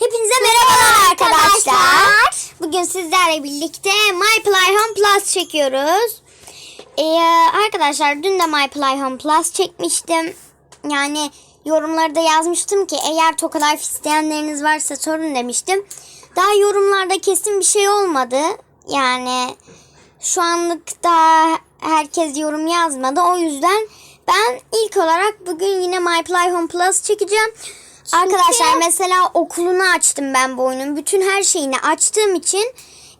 Hepinize merhabalar arkadaşlar. Bugün sizlerle birlikte My Play Home Plus çekiyoruz. Ee, arkadaşlar dün de My Play Home Plus çekmiştim. Yani yorumlarda yazmıştım ki eğer Toka Life isteyenleriniz varsa sorun demiştim. Daha yorumlarda kesin bir şey olmadı. Yani şu anlık da herkes yorum yazmadı. O yüzden ben ilk olarak bugün yine My Play Home Plus çekeceğim. Arkadaşlar mesela okulunu açtım ben bu oyunun. Bütün her şeyini açtığım için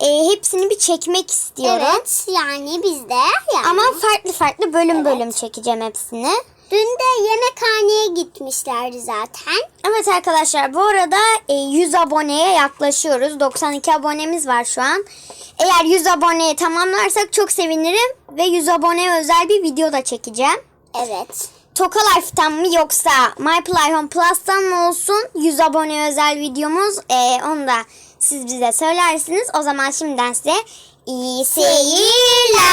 e, hepsini bir çekmek istiyorum. Evet yani biz de yani. Ama farklı farklı bölüm bölüm çekeceğim hepsini. dün de yemekhaneye gitmişlerdi zaten. Evet arkadaşlar bu arada e, 100 aboneye yaklaşıyoruz. 92 abonemiz var şu an. Eğer 100 aboneyi tamamlarsak çok sevinirim. Ve 100 aboneye özel bir video da çekeceğim. Evet. Toka Life'tan mı yoksa My Play Home Plus'tan mı olsun 100 abone özel videomuz e, onu da siz bize söylersiniz. O zaman şimdiden size iyi seyirler.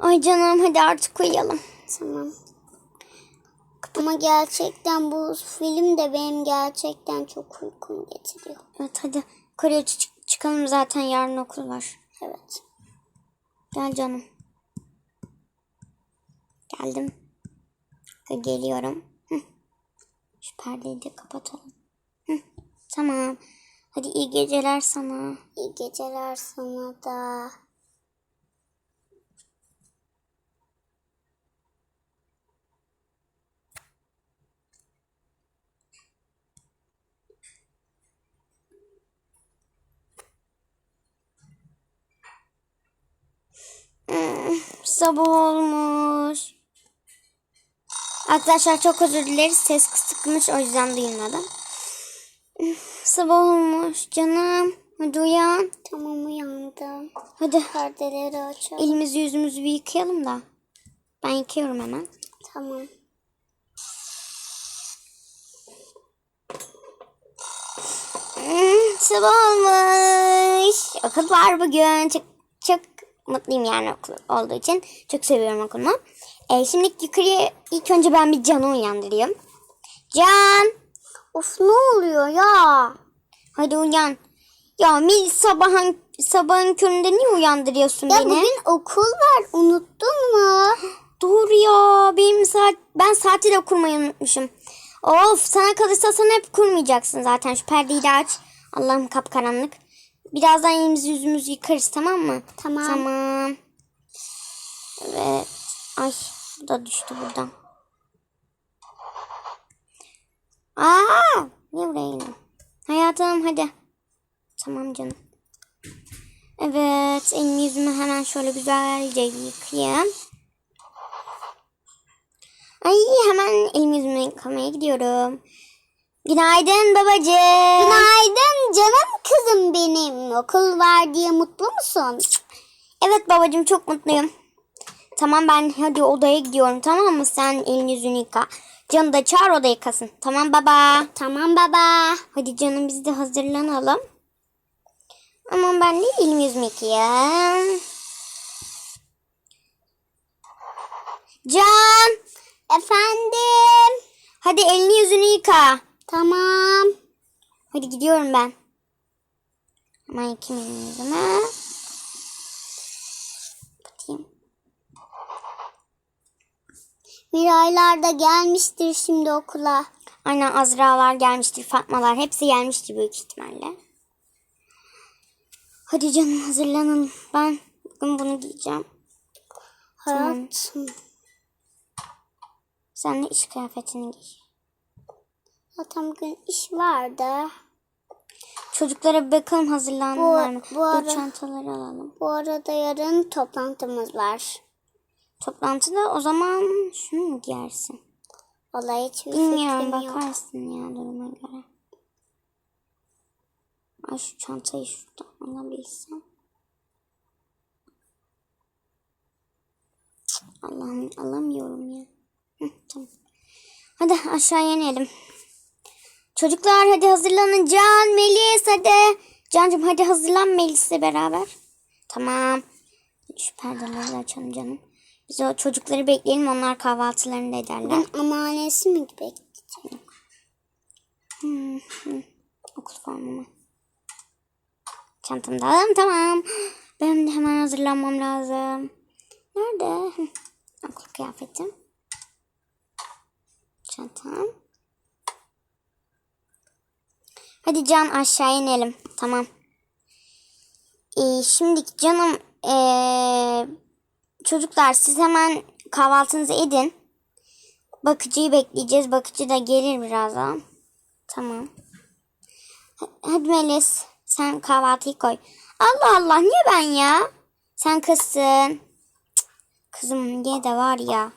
Ay canım hadi artık uyuyalım. Tamam. Ama gerçekten bu film de benim gerçekten çok uykum getiriyor. Evet hadi çı- çıkalım zaten yarın okul var. Evet. Gel canım. Geldim. Geliyorum. Şu perdeyi de kapatalım. Tamam. Hadi iyi geceler sana. İyi geceler sana da. Sabah olmuş. Arkadaşlar çok özür dileriz. Ses kısıkmış o yüzden duyulmadı. Sabah olmuş canım. Hadi uyan. Tamam uyandım. Hadi Perdeleri açalım. elimizi yüzümüzü bir yıkayalım da. Ben yıkıyorum hemen. Tamam. Hmm, sabah olmuş. Okul var bugün. Çok çok mutluyum yani okul olduğu için. Çok seviyorum okulumu. Ee, şimdi yukarıya ilk önce ben bir Can'ı uyandırayım. Can. Of ne oluyor ya? Hadi uyan. Ya Mil sabahın sabahın köründe niye uyandırıyorsun Ya beni? bugün okul var unuttun mu? Doğru ya. Benim saat ben saati de kurmayı unutmuşum. Of sana kalırsa sen hep kurmayacaksın zaten. Şu perdeyi de aç. Allah'ım kapkaranlık. Birazdan elimizi yüzümüzü yıkarız tamam mı? Tamam. Tamam. Evet. Ay bu da düştü buradan. Aa! Niye buraya? Hayatım hadi. Tamam canım. Evet elimi yüzümü hemen şöyle güzelce yıkayayım. Ay hemen elimi yüzümü yıkamaya gidiyorum. Günaydın babacığım. Günaydın canım kızım benim. Okul var diye mutlu musun? Evet babacığım çok mutluyum. Tamam ben hadi odaya gidiyorum tamam mı? Sen elini yüzünü yıka. Canı da çağır o da yıkasın. Tamam baba. Tamam baba. Hadi canım biz de hazırlanalım. Aman ben de elimi yüzümü yıkayayım. Can. Efendim. Hadi elini yüzünü yıka. Tamam. Hadi gidiyorum ben. Hemen yıkayayım elimi yüzümü. Miraylar da gelmiştir şimdi okula. Aynen Azra'lar gelmiştir, Fatmalar hepsi gelmiştir büyük ihtimalle. Hadi canım hazırlanalım. Ben bugün bunu giyeceğim. Hayatım. Sen de iş kıyafetini giy. Zaten bugün iş vardı. Çocuklara bir bakalım hazırlandılar Bu- mı? bu ara- çantaları alalım. Bu arada yarın toplantımız var. Toplantıda o zaman şunu mu giyersin? Vallahi hiçbir Bilmiyorum fikrim yok. bakarsın ya duruma göre. Ay şu çantayı şuradan alabilsem. Allah'ım alamıyorum ya. Hı, tamam. Hadi aşağıya inelim. Çocuklar hadi hazırlanın. Can, Melis hadi. Cancım hadi hazırlan Melis'le beraber. Tamam. Şu perdeleri de açalım canım. Biz o çocukları bekleyelim. Onlar kahvaltılarını da ederler. Ben amanesi mi bekleyeceğim? Hmm, hmm. Okul formumu. Çantamda aldım tamam. Benim de hemen hazırlanmam lazım. Nerede? Okul kıyafetim. Çantam. Hadi Can aşağı inelim. Tamam. Ee, şimdi canım ee, çocuklar siz hemen kahvaltınızı edin. Bakıcıyı bekleyeceğiz. Bakıcı da gelir birazdan. Tamam. Hadi Melis sen kahvaltıyı koy. Allah Allah niye ben ya? Sen kızsın. Kızım niye de var ya.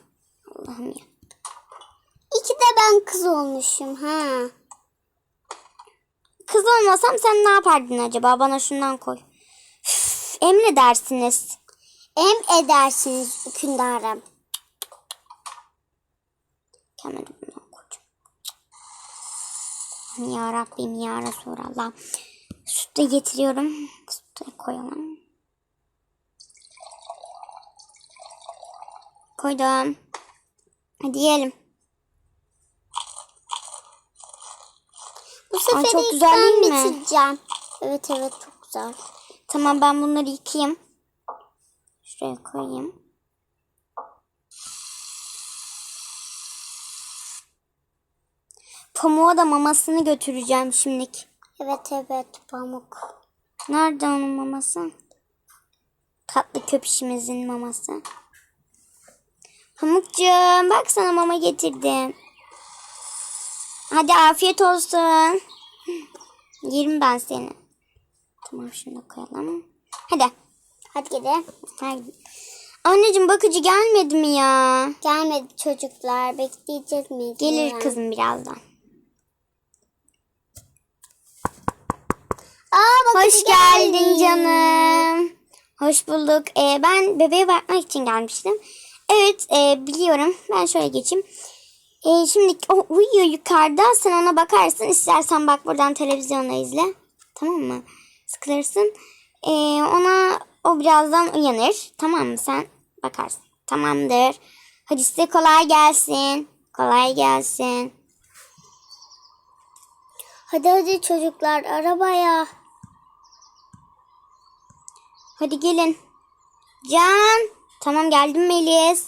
Allah'ım ya. İki de ben kız olmuşum ha. Kız olmasam sen ne yapardın acaba? Bana şundan koy. Üf, emredersiniz. Em edersiniz hükümdarım. Kendime de bundan koyacağım. Ya Rabbim ya Resulallah. Süt de getiriyorum. Süt de koyalım. Koydum. Hadi yiyelim. Bu sefer çok ilk güzel ben bitireceğim. Evet evet çok güzel. Tamam ben bunları yıkayayım. Şuraya koyayım. Pamuğa da mamasını götüreceğim şimdilik. Evet evet pamuk. Nerede onun maması? Tatlı köpüşümüzün maması. Pamukcuğum bak sana mama getirdim. Hadi afiyet olsun. Yerim ben seni. Tamam şunu da koyalım. Hadi. Hadi gidelim. Hadi. Anneciğim bakıcı gelmedi mi ya? Gelmedi çocuklar. Bekleyeceğiz mi? Gelir kızım birazdan. Aa, bakıcı Hoş geldin geldi. canım. Hoş bulduk. Ee, ben bebeğe bakmak için gelmiştim. Evet e, biliyorum. Ben şöyle geçeyim. Ee, şimdi o uyuyor yukarıda. Sen ona bakarsın. İstersen bak buradan televizyonda izle. Tamam mı? Sıkılırsın. Ee, ona o birazdan uyanır. Tamam mı? Sen bakarsın. Tamamdır. Hadi size kolay gelsin. Kolay gelsin. Hadi hadi çocuklar arabaya. Hadi gelin. Can. Tamam geldim Melis.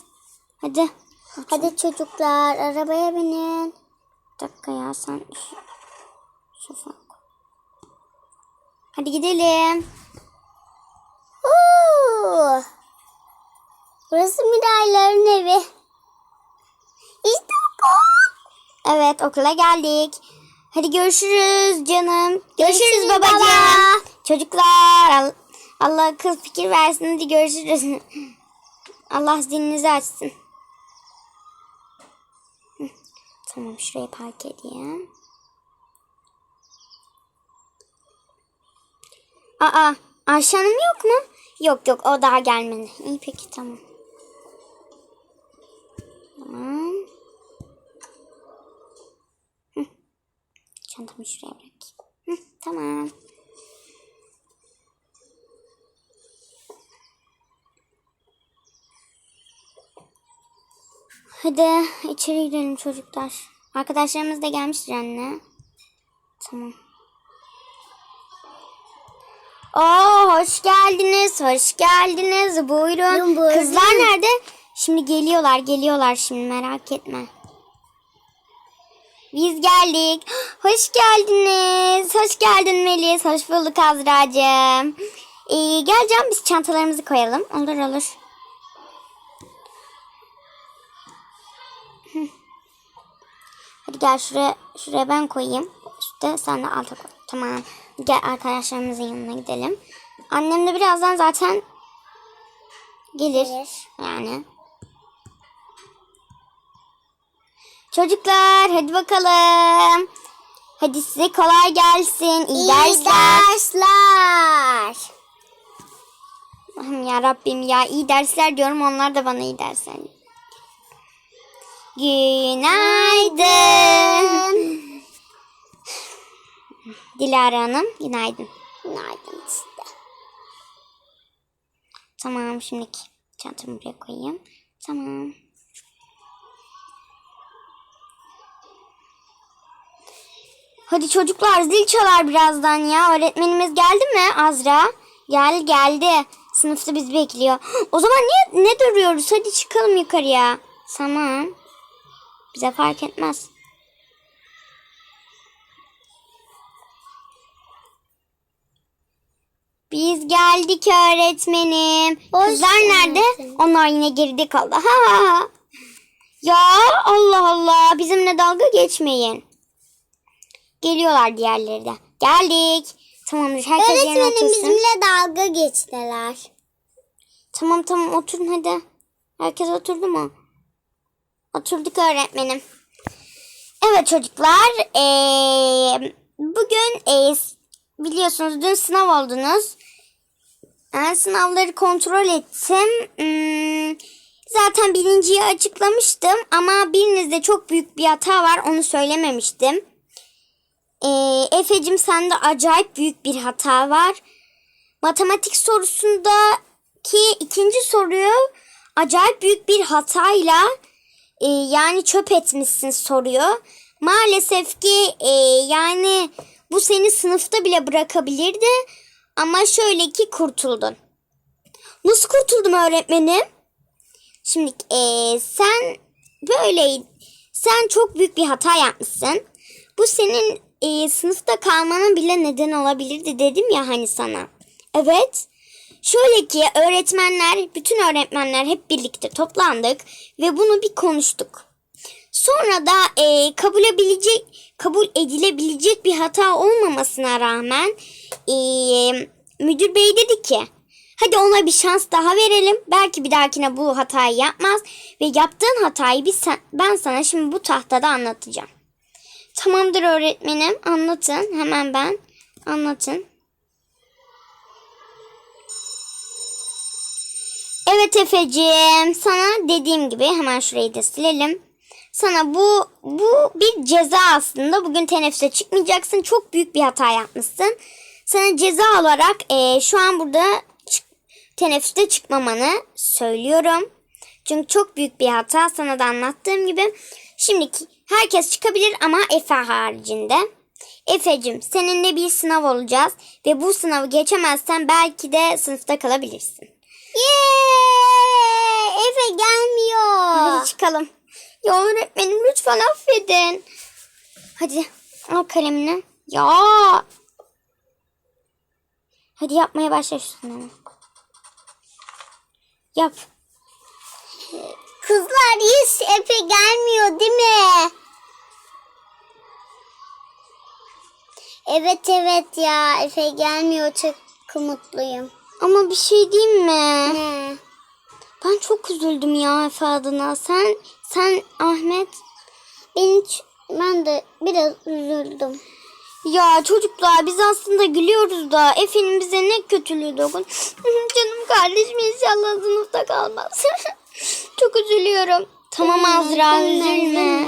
Hadi. Hadi çocuklar arabaya binin. Bir dakika ya sen koy. Hadi gidelim. Burası Mirayların evi. İşte okul. Evet okula geldik. Hadi görüşürüz canım. Görüşürüz, Görüşürüz babacığım. baba. Çocuklar Al- Allah akıl fikir versin. Hadi görüşürüz. Allah zihninizi açsın. Tamam şuraya park edeyim. Aa Ayşe Hanım yok mu? Yok yok o daha gelmedi. İyi peki tamam. Tamam. Çantamı şuraya bırakayım. Tamam. Hadi içeri girelim çocuklar. Arkadaşlarımız da gelmiştir anne. Tamam. Oo hoş geldiniz, hoş geldiniz. Buyurun. Buyurun. Kızlar nerede? Şimdi geliyorlar, geliyorlar şimdi merak etme. Biz geldik. Hoş geldiniz. Hoş geldin Melis. Hoş bulduk Azra'cığım. Ee, gel Can biz çantalarımızı koyalım. Olur olur. Hadi gel şuraya, şuraya ben koyayım. Üstte sen de alta koy. Tamam. Gel arkadaşlarımızın yanına gidelim. Annem de birazdan zaten gelir. Gelir. Yani. Çocuklar hadi bakalım. Hadi size kolay gelsin. İyi, İyi dersler. dersler. Allah'ım ya Rabbim ya iyi dersler diyorum onlar da bana iyi dersler. Günaydın. Dilara Hanım günaydın. Günaydın işte. Tamam şimdiki çantamı buraya koyayım. Tamam. Hadi çocuklar zil çalar birazdan ya. Öğretmenimiz geldi mi Azra? Gel geldi. Sınıfta bizi bekliyor. O zaman niye ne duruyoruz? Hadi çıkalım yukarıya. Tamam. Bize fark etmez. Biz geldik öğretmenim. Hoş Kızlar nerede? Onlar yine geride kaldı. Ha ha ha. Ya Allah Allah bizimle dalga geçmeyin. Geliyorlar diğerleri de. Geldik. Tamamdır herkes yerine Öğretmenim otursun. bizimle dalga geçtiler. Tamam tamam oturun hadi. Herkes oturdu mu? Oturduk öğretmenim. Evet çocuklar. eee, bugün eee, biliyorsunuz dün sınav oldunuz. Ben sınavları kontrol ettim. Hmm, zaten birinciyi açıklamıştım ama birinizde çok büyük bir hata var onu söylememiştim. Eee Efe'cim sende acayip büyük bir hata var. Matematik sorusundaki ikinci soruyu acayip büyük bir hatayla e, yani çöp etmişsin soruyu. Maalesef ki e, yani bu seni sınıfta bile bırakabilirdi ama şöyle ki kurtuldun. Nasıl kurtuldum öğretmenim? Şimdi e, sen böyle sen çok büyük bir hata yapmışsın. Bu senin e, sınıfta kalmana bile neden olabilirdi dedim ya hani sana. Evet. Şöyle ki öğretmenler, bütün öğretmenler hep birlikte toplandık ve bunu bir konuştuk. Sonra da e, kabul edebilecek, kabul edilebilecek bir hata olmamasına rağmen e, müdür bey dedi ki hadi ona bir şans daha verelim. Belki bir dahakine bu hatayı yapmaz ve yaptığın hatayı biz sen- ben sana şimdi bu tahtada anlatacağım. Tamamdır öğretmenim anlatın hemen ben anlatın. Evet Efe'cim sana dediğim gibi hemen şurayı da silelim. Sana bu bu bir ceza aslında. Bugün teneffüse çıkmayacaksın. Çok büyük bir hata yapmışsın. Sana ceza olarak eee, şu an burada çık- teneffüste çıkmamanı söylüyorum. Çünkü çok büyük bir hata sana da anlattığım gibi. Şimdi herkes çıkabilir ama Efe haricinde. Efe'cim seninle bir sınav olacağız ve bu sınavı geçemezsen belki de sınıfta kalabilirsin. Yeee! Efe gelmiyor. Hadi çıkalım. Ya öğretmenim lütfen affedin. Hadi al kalemini. Ya. Hadi yapmaya başla şu sınavı. Yap. Kızlar hiç Efe gelmiyor değil mi? Evet evet ya Efe gelmiyor çok mutluyum. Ama bir şey diyeyim mi? Ne? Ben çok üzüldüm ya Efe adına. Sen, sen Ahmet. Ben, hiç, ben de biraz üzüldüm. Ya çocuklar biz aslında gülüyoruz da Efe'nin bize ne kötülüğü dokun. Canım kardeşim inşallah sınıfta kalmaz. Çok üzülüyorum. Tamam Azra üzülme.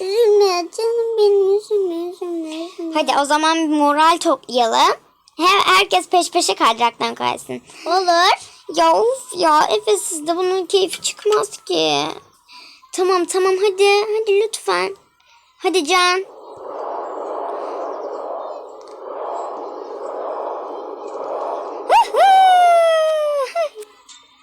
Üzülme canım benim üzülme üzülme üzülme. Hadi o zaman bir moral toplayalım. Her, herkes peş peşe kaydıraktan kaysın. Olur. Ya of ya Efe sizde bunun keyfi çıkmaz ki. Tamam tamam hadi hadi lütfen. Hadi Can.